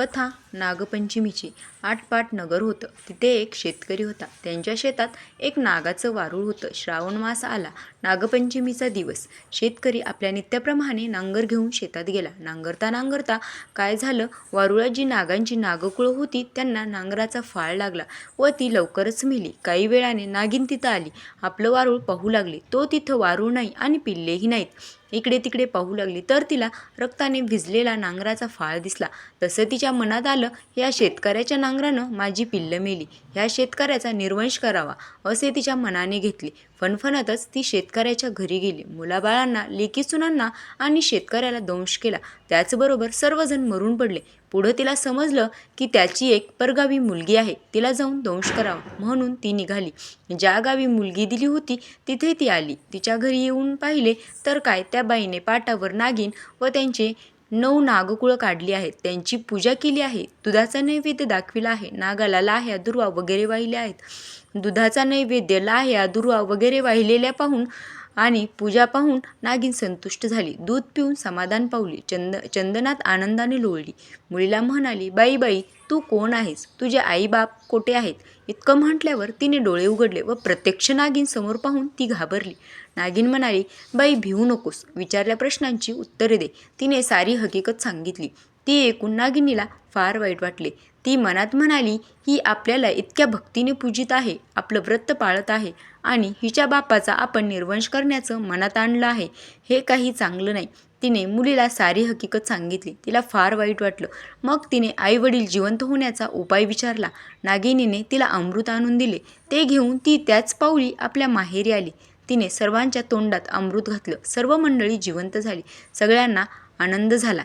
कथा नागपंचमीची आटपाट नगर होतं. तिथे एक शेतकरी होता. त्यांच्या शेतात एक नागाचं वारूळ होतं. श्रावण मास आला. नागपंचमीचा दिवस. शेतकरी आपल्या नित्याप्रमाणे नांगर घेऊन शेतात गेला. नांगरता नांगरता काय झालं? वारुळात जी नागांची नागकुळं होती त्यांना नांगराचा फाळ लागला व ती लवकरच मेली. काही वेळाने नागिन तिथं आली. आपलं वारूळ पाहू लागली. तो तिथं वारूळ नाही आणि पिल्लेही नाहीत. इकडे तिकडे पाहू लागली. तर तिला रक्ताने भिजलेला नांगराचा फाळ दिसला. तसं तिच्या मनात आलं या शेतकऱ्याच्या नांगरानं माझी पिल्लं मेली. ह्या शेतकऱ्याचा निर्वंश करावा असे तिच्या मनाने घेतले. फणफणतच ती शेतकऱ्याच्या घरी गेली. मुलाबाळांना लेकीसुनांना आणि शेतकऱ्याला दंश केला. त्याचबरोबर सर्वजण मरून पडले. पुढं तिला समजलं की त्याची एक परगावी मुलगी आहे. तिला जाऊन दंश करावा म्हणून ती निघाली. ज्या गावी मुलगी दिली होती तिथे ती आली. तिच्या घरी येऊन पाहिले तर काय त्या बाईने पाटावर नागिन व त्यांचे नऊ नागकुळं काढली आहेत. त्यांची पूजा केली आहे. दुधाचा नैवेद्य दाखविला आहे. नागाला लाह्या दुर्वा वगैरे वाहिले आहेत. दुधाचा नैवेद्य लाह्या दुर्वा वगैरे वाहिलेल्या पाहून आणि पूजा पाहून नागिन संतुष्ट झाली. दूध पिऊन समाधान पावली. चंद चंदनात आनंदाने लोळली. मुलीला म्हणाली बाई बाई तू कोण आहेस? तुझे आई बाप कोठे आहेत? इतकं म्हटल्यावर तिने डोळे उघडले व प्रत्यक्ष नागिन समोर पाहून ती घाबरली. नागिन म्हणाली बाई भिवू नकोस. विचारल्या प्रश्नांची उत्तरे दे. तिने सारी हकीकत सांगितली. ती ऐकून नागिनीला फार वाईट वाटले. ती मनात म्हणाली ही आपल्याला इतक्या भक्तीने पूजित आहे आपलं व्रत पाळत आहे आणि हिच्या बापाचा आपण निर्वंश करण्याचं मनात आणलं आहे. हे काही चांगलं नाही. तिने मुलीला सारी हकीकत सांगितली. तिला फार वाईट वाटलं. मग तिने आईवडील जिवंत होण्याचा उपाय विचारला. नागिनीने तिला अमृत आणून दिले. ते घेऊन ती त्याच पाऊली आपल्या माहेरी आली. तिने सर्वांच्या तोंडात अमृत घातलं. सर्व मंडळी जिवंत झाली. सगळ्यांना आनंद झाला.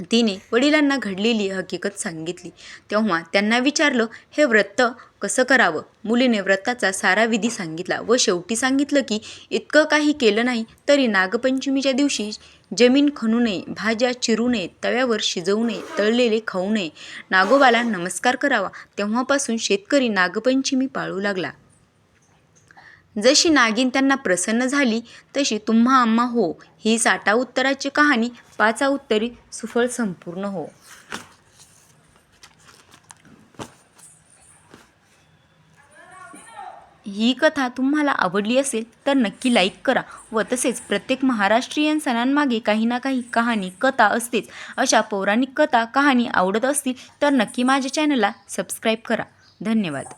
तिने वडिलांना घडलेली हकीकत सांगितली. तेव्हा त्यांना विचारलं हे व्रत कसं करावं? मुलीने व्रताचा सारा विधी सांगितला व शेवटी सांगितलं की इतकं काही केलं नाही तरी नागपंचमीच्या दिवशी जमीन खणू नये भाज्या चिरू नये तव्यावर शिजवू नये तळलेले खाऊ नये. नागोबाला नमस्कार करावा. तेव्हापासून शेतकरी नागपंचमी पाळू लागला. जशी नागिन त्यांना प्रसन्न झाली तशी तुम्हा आम्हा हो. ही साठा उत्तराची कहाणी पाचा उत्तरी सुफळ संपूर्ण हो. ही कथा तुम्हाला आवडली असेल तर नक्की लाईक करा व तसेच प्रत्येक महाराष्ट्रीयन सणांमागे काही ना काही कहाणी कथा असतेच. अशा पौराणिक कथा कहाणी आवडत असतील तर नक्की माझ्या चॅनलला सबस्क्राईब करा. धन्यवाद.